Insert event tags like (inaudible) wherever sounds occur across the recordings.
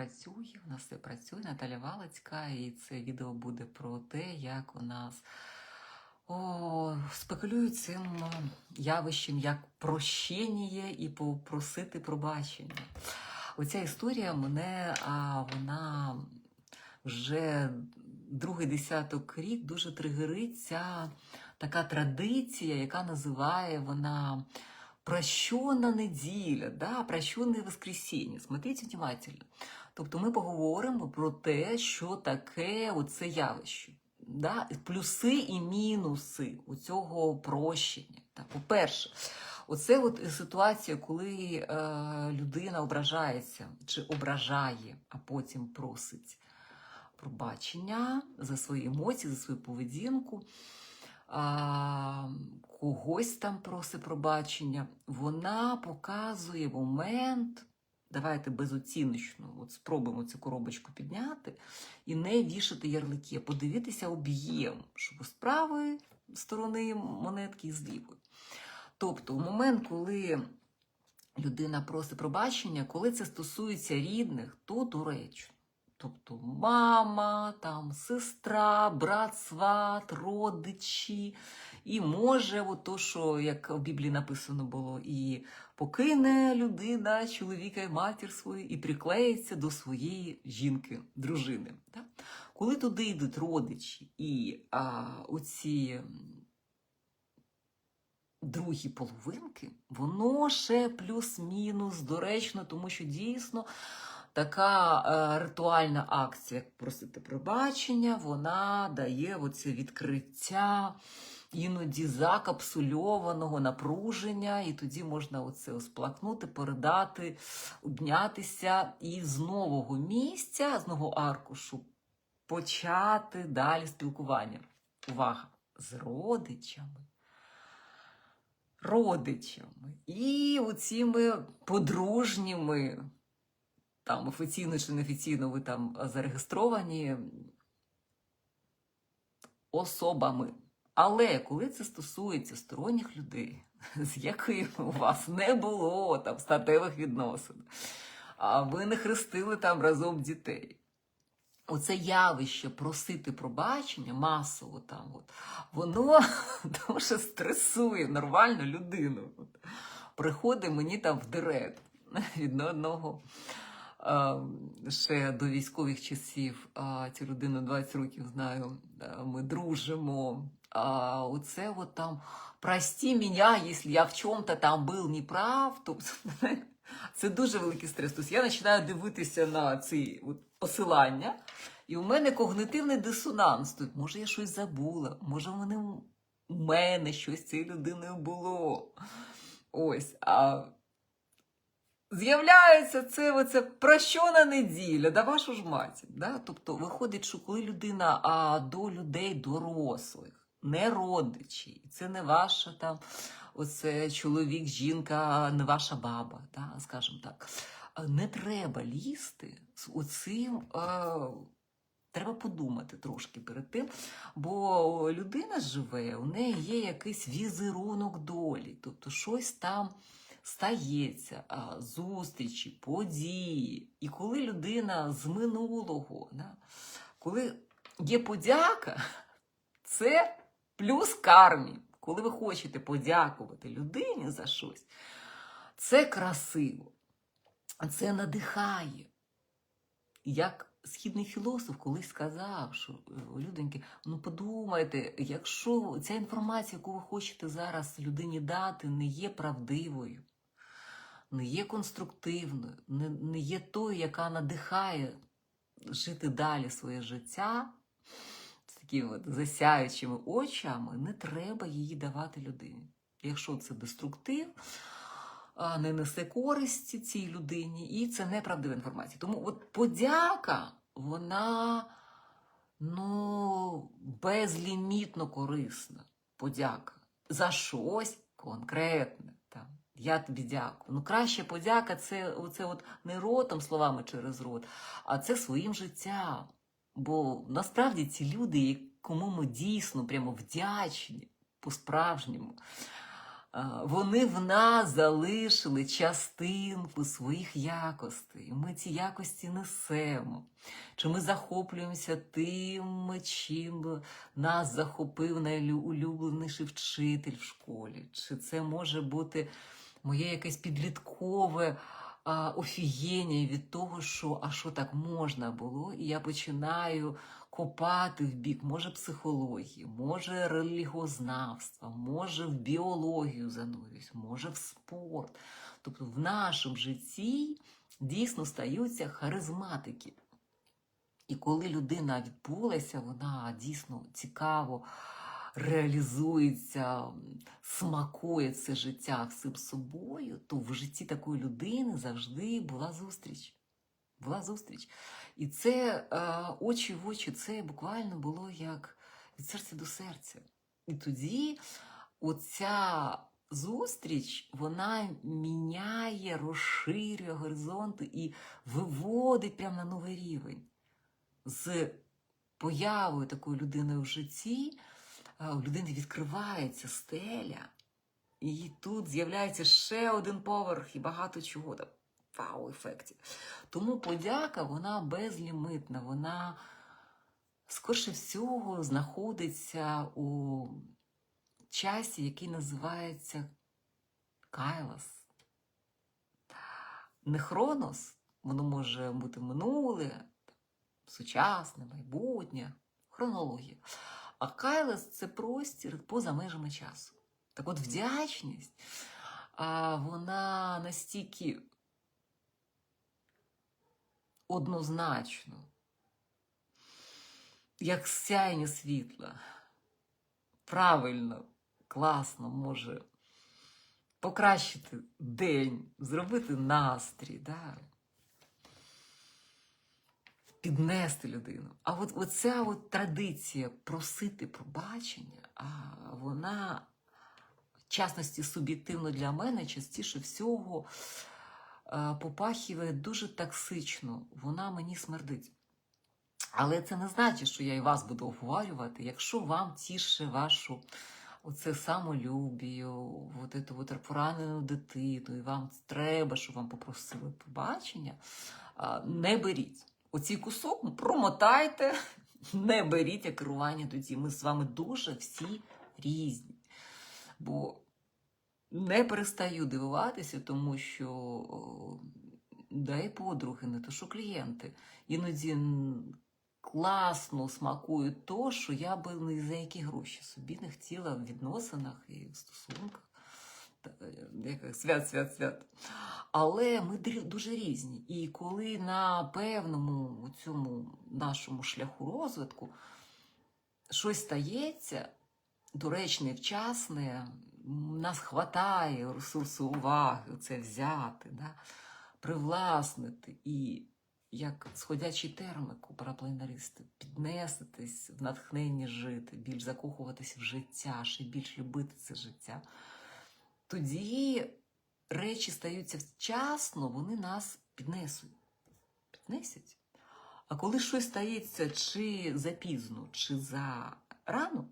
працює, у нас все працює. Наталя Валицька, і це відео буде про те, як у нас о, спекулюють цим е, явищем як прощення і попросити пробачення. Оця історія мене, а, вона вже другий десяток рік дуже тригериться така традиція, яка називає вона прощена неділя, да, прощене воскресіння. Смотрите внимательно. Тобто ми поговоримо про те, що таке оце явище. Да? Плюси і мінуси у цього прощення. Так, по-перше, оце от ситуація, коли е, людина ображається чи ображає, а потім просить пробачення за свої емоції, за свою поведінку. А, когось там просить пробачення, вона показує момент. Давайте безоціночно от спробуємо цю коробочку підняти і не вішати ярлики, а подивитися об'єм, щоб з правої сторони монетки і з лівої. Тобто, в момент, коли людина просить пробачення, коли це стосується рідних, то доречно. Тобто мама, там, сестра, брат, сват, родичі. І може, от то, що як в Біблії написано було, і покине людина чоловіка і матір свою, і приклеїться до своєї жінки, дружини. Так? Коли туди йдуть родичі і а, оці другі половинки, воно ще плюс-мінус доречно, тому що дійсно така е, ритуальна акція, як просити пробачення, вона дає оце відкриття іноді закапсульованого напруження, і тоді можна оце сплакнути, передати, обнятися і з нового місця, з нового аркушу почати далі спілкування. Увага! З родичами. Родичами і оціми подружніми там офіційно чи неофіційно ви там зареєстровані особами. Але коли це стосується сторонніх людей, (laughs) з якими у вас не було там статевих відносин, а ви не хрестили там разом дітей. Оце явище просити пробачення масово там, от, воно (laughs) дуже стресує нормальну людину. От. Приходить мені там в директ (laughs) від одного ще до військових часів. Цю людину 20 років знаю. Ми дружимо. А оце от там прости мене, якщо я в чому-то там був неправ. Тобто, (laughs) це дуже великий стрес. Тобто я починаю дивитися на ці от посилання, і у мене когнитивний дисонанс. Тут, може, я щось забула, може, вони у мене щось цією людиною було. Ось. а З'являється це оце прощена неділя, да вашу ж мать. Да? Тобто виходить, що коли людина а, до людей дорослих, не родичі, це не ваша там оце чоловік, жінка, не ваша баба, да? скажімо так. Не треба лізти з оцим. А, Треба подумати трошки перед тим, бо людина живе, у неї є якийсь візерунок долі, тобто щось там стається, зустрічі, події. І коли людина з минулого, коли є подяка, (laughs) це плюс кармі. Коли ви хочете подякувати людині за щось, це красиво, це надихає. Як східний філософ колись сказав, що люденьки, ну подумайте, якщо ця інформація, яку ви хочете зараз людині дати, не є правдивою, не є конструктивною, не, не є тою, яка надихає жити далі своє життя такими от засяючими очами, не треба її давати людині. Якщо це деструктив, не несе користі цій людині, і це неправдива інформація. Тому от подяка, вона ну, безлімітно корисна. Подяка за щось конкретне. Там. Я тобі дякую. Ну, краще подяка це оце от не ротом словами через рот, а це своїм життям. Бо насправді ці люди, кому ми дійсно прямо вдячні по-справжньому, вони в нас залишили частинку своїх якостей. Ми ці якості несемо. Чи ми захоплюємося тим, чим нас захопив найулюбленіший вчитель в школі? Чи це може бути моє якесь підліткове офігіння від того, що а що так можна було? І я починаю копати в бік, може, психології, може релігознавства, може в біологію занурююсь, може в спорт. Тобто в нашому житті дійсно стаються харизматики. І коли людина відбулася, вона дійсно цікаво реалізується, смакує це життя всім собою, то в житті такої людини завжди була зустріч. Була зустріч. І це е, очі в очі, це буквально було як від серця до серця. І тоді оця зустріч вона міняє, розширює горизонти і виводить прямо на новий рівень. З появою такої людини в житті у людини відкривається стеля, і тут з'являється ще один поверх і багато чого там вау-ефекті. Тому подяка, вона безлімитна, вона скорше всього знаходиться у часі, який називається Кайлас. Не хронос, воно може бути минуле, сучасне, майбутнє, хронологія. А Кайлас це простір поза межами часу. Так от вдячність, вона настільки однозначно, як сяйне світла, правильно, класно може покращити день, зробити настрій, да? Піднести людину. А от оця от традиція просити пробачення, а вона, в частності, суб'єктивно для мене, частіше всього е, попахіває дуже токсично, вона мені смердить. Але це не значить, що я і вас буду обговорювати. Якщо вам тіше вашу оце самолюбію, от эту от поранену дитину, і вам треба, щоб вам попросили побачення, не беріть. Оцей кусок промотайте, не беріть керування тоді. Ми з вами дуже всі різні. Бо не перестаю дивуватися, тому що дай подруги, не то що клієнти. Іноді класно смакують то, що я би не за які гроші собі не хотіла в відносинах і в стосунках. Е, Свят, свят, свят. Але ми дуже різні. І коли на певному цьому нашому шляху розвитку щось стається, доречне, вчасне, нас хватає ресурсу уваги, це взяти, да? привласнити і, як сходячий термик у параплейнаристи, піднеситись в натхненні жити, більш закохуватись в життя, ще більш любити це життя. Тоді речі стаються вчасно, вони нас піднесуть. Піднесять. А коли щось стається чи запізно, чи зарано,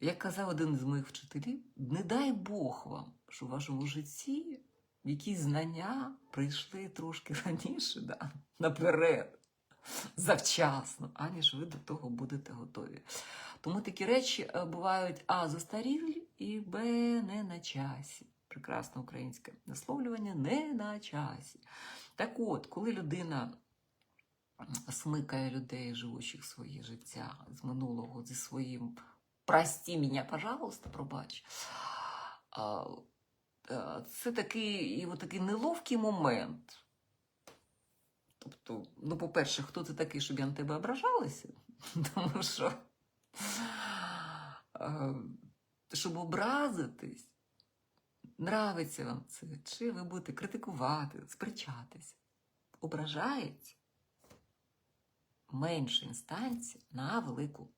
як казав один з моїх вчителів, не дай Бог вам, що в вашому житті якісь знання прийшли трошки раніше, да, наперед, завчасно, аніж ви до того будете готові. Тому такі речі е, бувають а застарілі і б не на часі. Прекрасне українське висловлювання не на часі. Так от, коли людина смикає людей, живучих своє життя з минулого, зі своїм прості мене, пожалуйста, пробач. а, Це такий, і такий неловкий момент. Тобто, ну, по-перше, хто ти такий, щоб я на тебе ображалася? (laughs) Тому що, е, щоб образитись, нравиться вам це, чи ви будете критикувати, сперечатись, ображається менша інстанція на велику.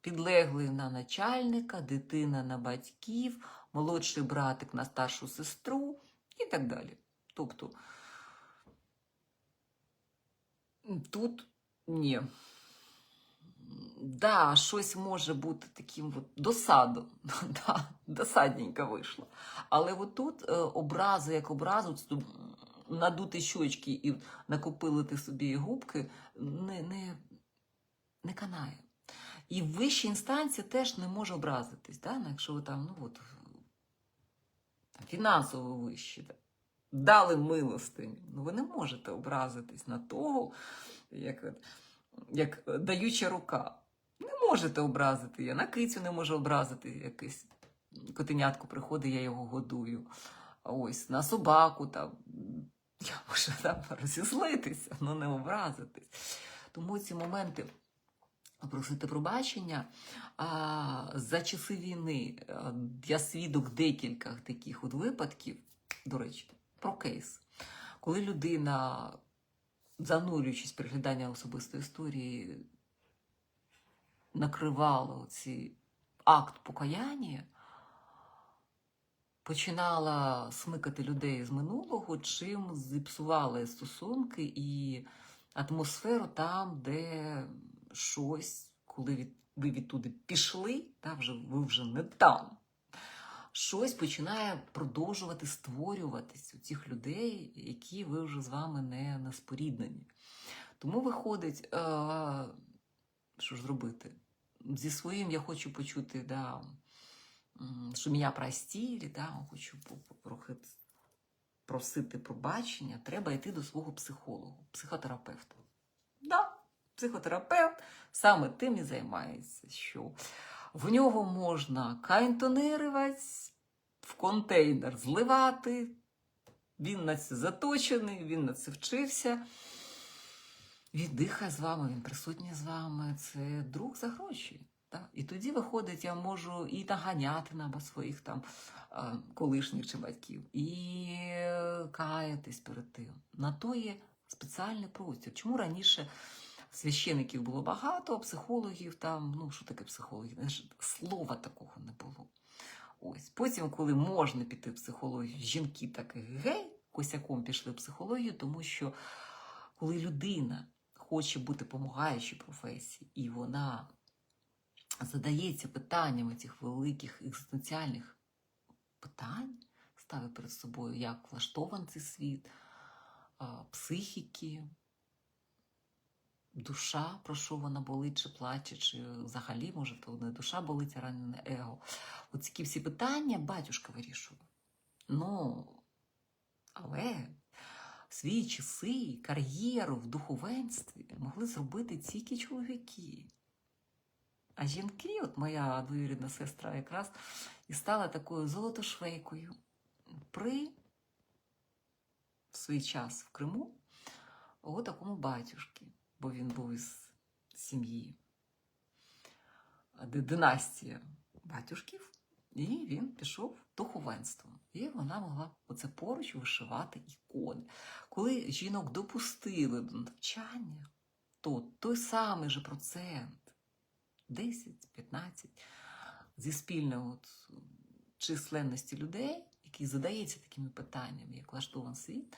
Підлеглий на начальника, дитина на батьків, молодший братик на старшу сестру і так далі. Тобто тут ні. Да, щось може бути таким от досадом. (laughs) да, досадненько вийшло. Але от тут е, образу як образу, надути щочки і накопилити собі губки не, не, не канає. І вища інстанція теж не може образитись, да? ну, якщо ви там, ну от, фінансово вищі, да? дали милостиню. Ну, ви не можете образитись на того, як, як даюча рука. Можете образити. Я на кицю не можу образити якесь котенятко приходить, я його годую. Ось на собаку там. Я можу там розізлитися, але не образитись. Тому ці моменти просити пробачення. А, за часи війни а, я свідок декілька таких от випадків, до речі, про кейс, коли людина, занурюючись в переглядання особистої історії, накривала цей акт покаяння, починала смикати людей з минулого, чим зіпсувала стосунки і атмосферу там, де щось, коли ви відтуди пішли, та вже, ви вже не там. Щось починає продовжувати створюватись у цих людей, які ви вже з вами не, не споріднені. Тому виходить, е, що ж зробити? Зі своїм я хочу почути, да, що мене простили, да, хочу трохи просити пробачення, треба йти до свого психолога, психотерапевта. Да, психотерапевт саме тим і займається, що в нього можна каінтонирувати, в контейнер зливати. Він на це заточений, він на це вчився. Він дихає з вами, він присутній з вами. Це друг за гроші. Так? І тоді виходить, я можу і наганяти на своїх там колишніх чи батьків, і е, каятись перед тим. На то є спеціальний простір. Чому раніше священиків було багато, психологів там, ну що таке психологи? Слова такого не було. Ось. Потім, коли можна піти в психологію, жінки так гей, косяком пішли в психологію, тому що коли людина хоче бути помагаючою професії, і вона задається питаннями цих великих екзистенціальних питань, ставить перед собою, як влаштований цей світ, психіки, душа, про що вона болить, чи плаче, чи взагалі, може, то не душа болить, а ранене его. Оці всі питання батюшка вирішував. Ну, але свої часи кар'єру в духовенстві могли зробити тільки чоловіки. А жінки, от моя двоюрідна сестра якраз і стала такою золотошвейкою при в свій час в Криму у такому батюшки, бо він був із сім'ї, династія батюшків, і він пішов в духовенство. І вона могла оце поруч вишивати ікони. Коли жінок допустили до навчання, то той самий же процент 10-15 зі спільної от численності людей, які задаються такими питаннями, як влаштований світ,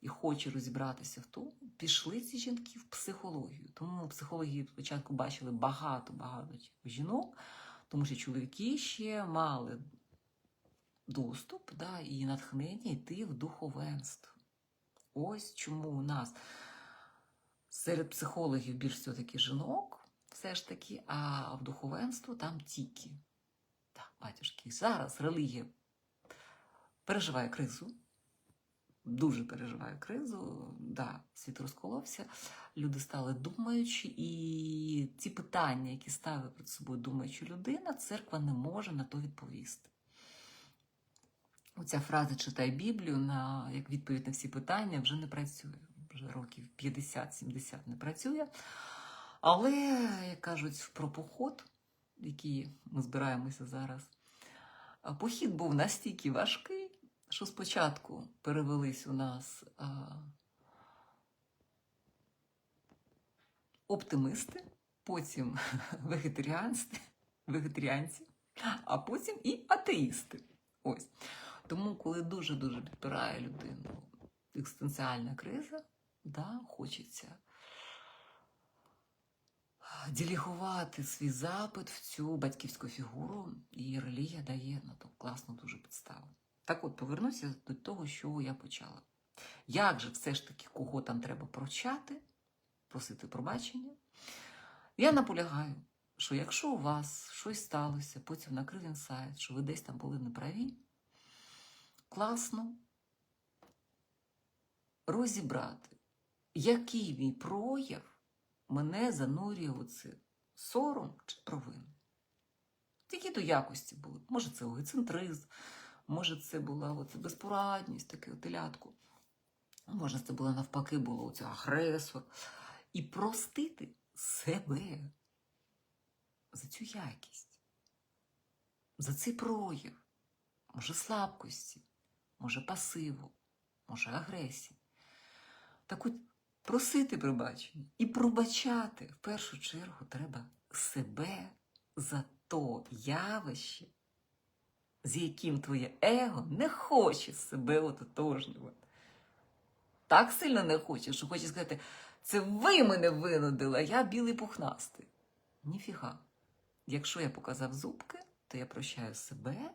і хоче розібратися в тому, пішли ці жінки в психологію. Тому психологи спочатку бачили багато-багато жінок, тому що чоловіки ще мали доступ да, і натхнення йти в духовенство. Ось чому у нас серед психологів більш все-таки жінок, все ж таки, а в духовенство там тільки. Так, батюшки, зараз релігія переживає кризу, дуже переживає кризу, да, світ розколовся, люди стали думаючі, і ці питання, які ставить перед собою думаюча людина, церква не може на то відповісти. Оця фраза читай Біблію на як відповідь на всі питання вже не працює. Вже років 50-70 не працює. Але, як кажуть, про поход, який ми збираємося зараз, похід був настільки важкий, що спочатку перевелись у нас а, оптимисти, потім (laughs) вегетаріанці, а потім і атеїсти. Ось. Тому, коли дуже-дуже підпирає людину екзистенціальна криза, да, хочеться делегувати свій запит в цю батьківську фігуру, і релігія дає на то класну дуже підставу. Так от, повернуся до того, що я почала. Як же все ж таки кого там треба прощати, просити пробачення? Я наполягаю, що якщо у вас щось сталося, потім накрив інсайт, що ви десь там були неправі, класно розібрати, який мій прояв мене занурює у це сором чи провину. Які то якості були? Може, це егоцентризм, може, це була оце безпорадність, таке телятку. Може, це було навпаки, було оце агресор. І простити себе за цю якість, за цей прояв, може, слабкості, може, пасиву, може, агресії. Так от просити пробачення і пробачати в першу чергу треба себе за то явище, з яким твоє его не хоче себе ототожнювати. Так сильно не хоче, що хоче сказати, це ви мене винудили, а я білий пухнастий. Ніфіга. Якщо я показав зубки, то я прощаю себе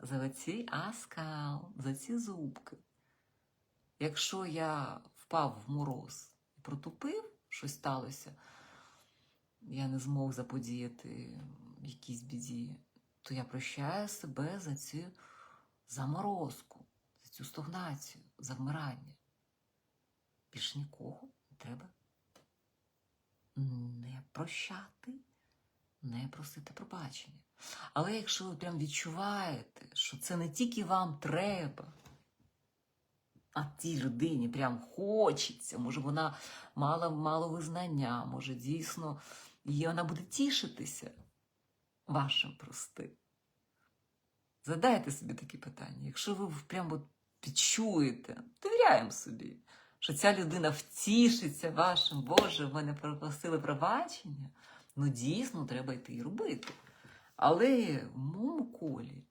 за цей аскал, за ці зубки. Якщо я впав в мороз і протупив, щось сталося, я не змог заподіяти якійсь біді, то я прощаю себе за цю заморозку, за цю стогнацію, за вмирання. Більш нікого не треба не прощати, не просити пробачення. Але якщо ви прям відчуваєте, що це не тільки вам треба, а тій людині прям хочеться, може, вона мала мало визнання, може, дійсно її вона буде тішитися вашим простим. Задайте собі такі питання. Якщо ви прям от відчуєте, довіряємо собі, що ця людина втішиться вашим, Боже, в мене попросили пробачення, ну дійсно треба йти і робити. Але в моєму колі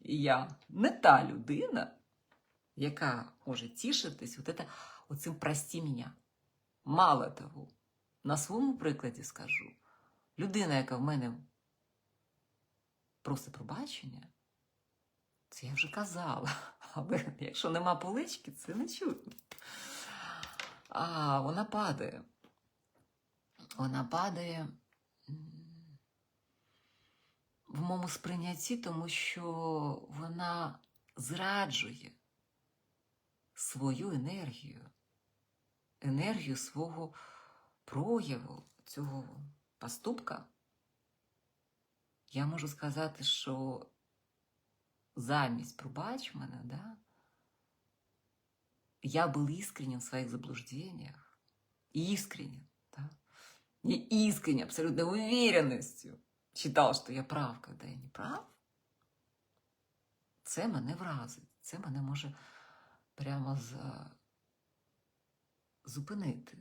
я не та людина, яка може тішитись от это, оцим прості мене. Мало того, на своєму прикладі скажу, людина, яка в мене просить пробачення, це я вже казала. Але якщо нема полички, це не чутно. А вона падає. Вона падає в моєму сприйнятті, тому що вона зраджує свою енергію, енергію свого прояву, цього поступка. Я можу сказати, що замість пробач мене, да, я был искренен в своих заблуждениях. Искренен, Я искренне, абсолютно уверенностью считал, що я прав, когда я не прав. Це мене вразить. Це мене може прямо за... зупинити,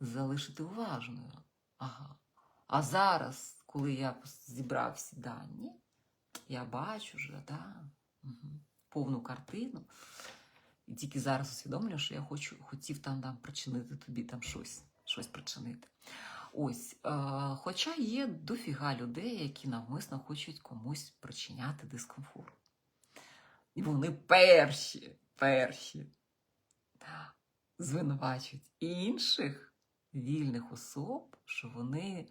залишити уважною. Ага. А зараз, коли я зібрав всі дані, я бачу вже да, угу, повну картину. І тільки зараз усвідомлюю, що я хочу, хотів там, там причинити тобі там щось, щось причинити. Ось, е, хоча є дофіга людей, які навмисно хочуть комусь причиняти дискомфорт. І вони перші, перші звинувачують інших вільних особ, що вони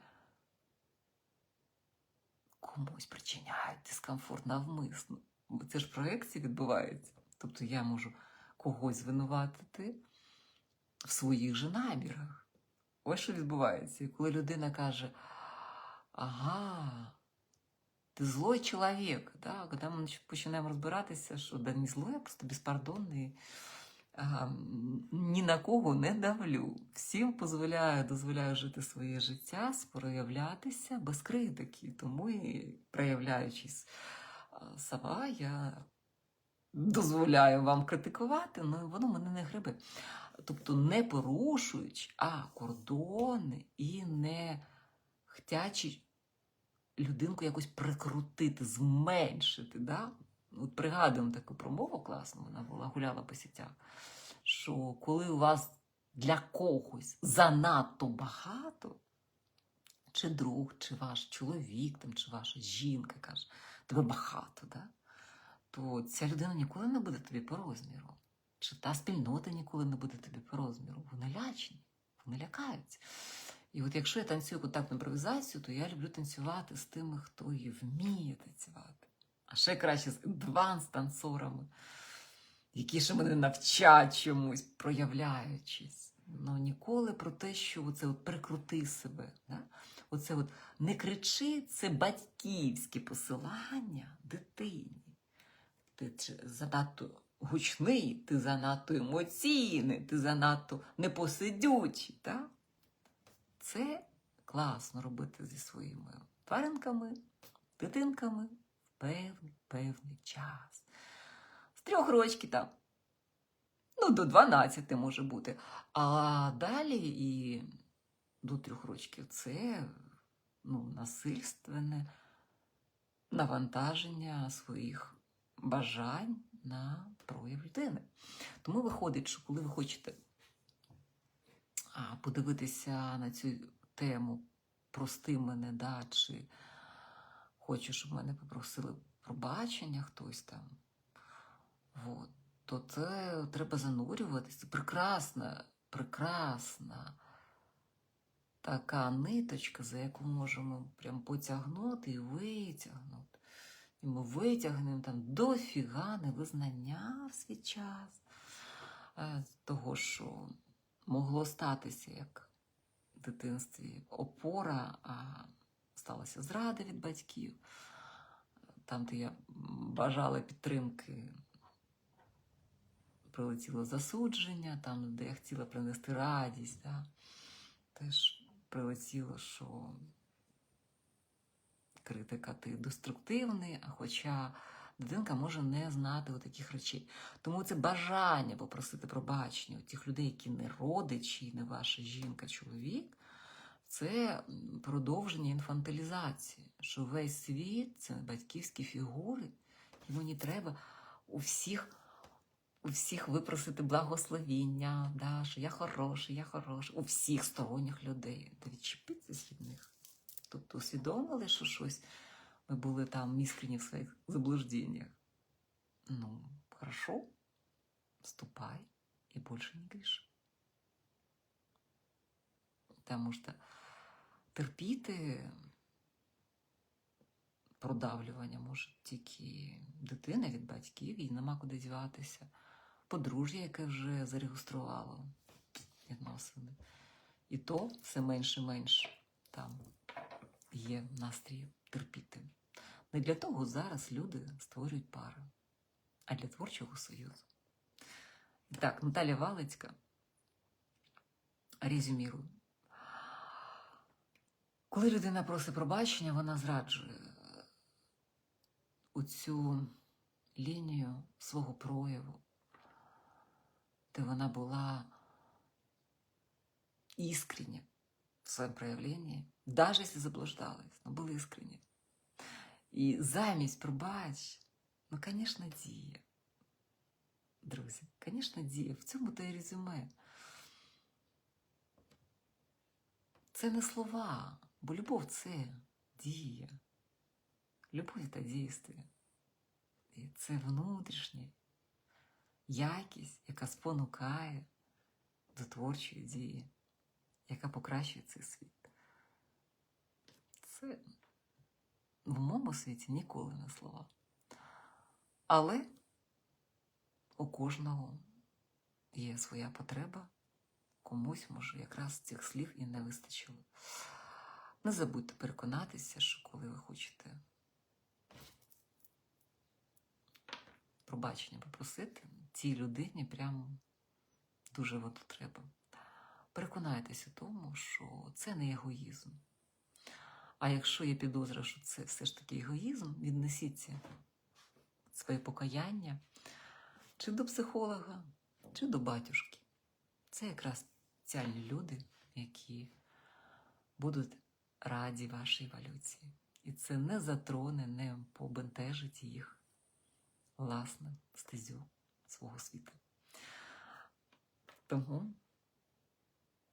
комусь причиняють дискомфорт навмисно. Бо це ж проекції відбувається. Тобто я можу когось звинуватити в своїх же намірах. Ось що відбувається. І коли людина каже, ага, ти злой чоловік, да? коли ми починаємо розбиратися, що да не злой, я просто безпардонний, ага, ні на кого не давлю. Всім дозволяю, дозволяю жити своє життя, проявлятися без критики. Тому і проявляючись сама, я дозволяю вам критикувати, але воно мене не грибе. Тобто не порушуючи, а кордони і не хтячи людинку якось прикрутити, зменшити. Да? От пригадуємо таку промову класну, вона була, гуляла по сітях, що коли у вас для когось занадто багато, чи друг, чи ваш чоловік, там, чи ваша жінка каже, тебе багато, да? то ця людина ніколи не буде тобі по розміру. Чи та спільнота ніколи не буде тобі по розміру. Вони лячні, вони лякаються. І от якщо я танцюю контактну імпровізацію, то я люблю танцювати з тими, хто її вміє танцювати. А ще краще з адванс-танцорами, які ще мене навчать чомусь, проявляючись. Ну ніколи про те, що оце от прикрути себе. Да? Оце от не кричи, це батьківське посилання дитині. Ти занадто гучний, ти занадто емоційний, ти занадто непосидючий. Так? Це класно робити зі своїми тваринками, дитинками в певний, певний час. З трьох рочків там. Ну, до 12 може бути. А далі і до трьох рочків це ну, насильственне навантаження своїх бажань на прояв людини. Тому виходить, що коли ви хочете подивитися на цю тему прости мене, да, чи хочу, щоб мене попросили пробачення хтось там. От, то це треба занурюватися. Прекрасна, прекрасна така ниточка, за яку можемо прям потягнути і витягнути. І ми витягнемо там дофіга невизнання в свій час е, того, що могло статися як в дитинстві опора, а сталася зрада від батьків. Там, де я бажала підтримки, прилетіло засудження, там, де я хотіла принести радість, да, теж прилетіло, що критика ти деструктивний, а хоча дитинка може не знати таких речей. Тому це бажання попросити пробачення у тих людей, які не родичі, не ваша жінка, чоловік, це продовження інфантилізації, що весь світ це батьківські фігури, йому не треба у всіх. У всіх випросити благословіння, да, що я хороший, я хороший, у всіх сторонніх людей. Та відчепіться від них. Тобто усвідомили, що щось ми були там іскренні в своїх заблуждениях. Ну, хорошо, ступай и больше не гріши. Тому що терпіти продавлювання може тільки дитина від батьків, їй нема куди діватися. Подружжя, яке вже зареєструвало відносини. І то все менше і менше там є настрій терпіти. Не для того зараз люди створюють пари, а для творчого союзу. Так, Наталя Валицька. Резюмірую. Коли людина просить пробачення, вона зраджує оцю лінію свого прояву, де вона була іскрення в своєму проявленні, навіть якщо заблуждалась, але були іскренні. І замість пробач, ну, звісно, діє. Друзі, звісно, діє. В цьому то і резюме. Це не слова, бо любов це дія. Любов це дійство. І це внутрішня якість, яка спонукає до творчої дії, яка покращує цей світ. Це в моєму світі ніколи не слова. Але у кожного є своя потреба, комусь, може, якраз цих слів і не вистачило. Не забудьте переконатися, що коли ви хочете пробачення попросити, цій людині прям дуже воно треба. Переконайтеся тому, що це не егоїзм. А якщо є підозра, що це все ж таки егоїзм, віднесіться своє покаяння чи до психолога, чи до батюшки. Це якраз спеціальні люди, які будуть раді вашій еволюції. І це не затроне, не побентежить їх власне стезю свого світу. Тому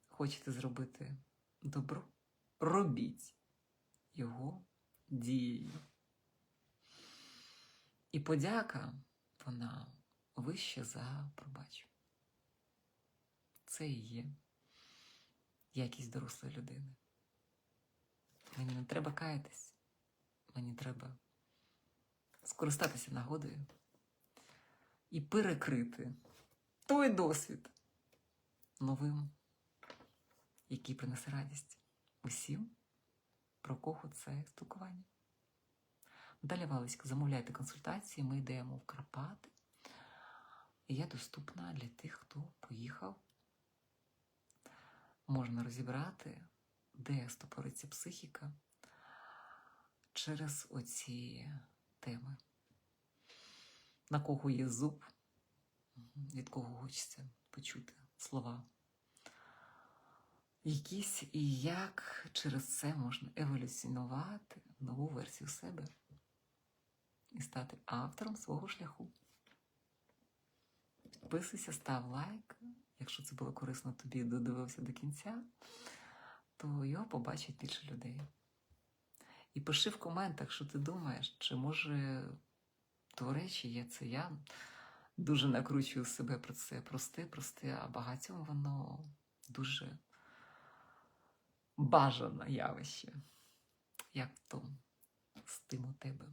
хочете зробити добро, робіть. Його дією. І подяка, вона вище за пробач. Це і є якість дорослої людини. Мені не треба каятись, мені треба скористатися нагодою і перекрити той досвід новим, який принесе радість усім, про кого це спілкування. Далі Валицька, замовляйте консультації, ми йдемо в Карпати. І я доступна для тих, хто поїхав. Можна розібрати, де стопориться психіка через оці теми. На кого є зуб, від кого хочеться почути слова. Якісь і як через це можна еволюціонувати нову версію себе і стати автором свого шляху. Підписуйся, став лайк. Якщо це було корисно тобі, додивився до кінця, то його побачить більше людей. І пиши в коментах, що ти думаєш, чи може то речі є це я дуже накручую себе про це. Прости, прости, а багатьом воно дуже бажане явище. Як то з тим у тебе.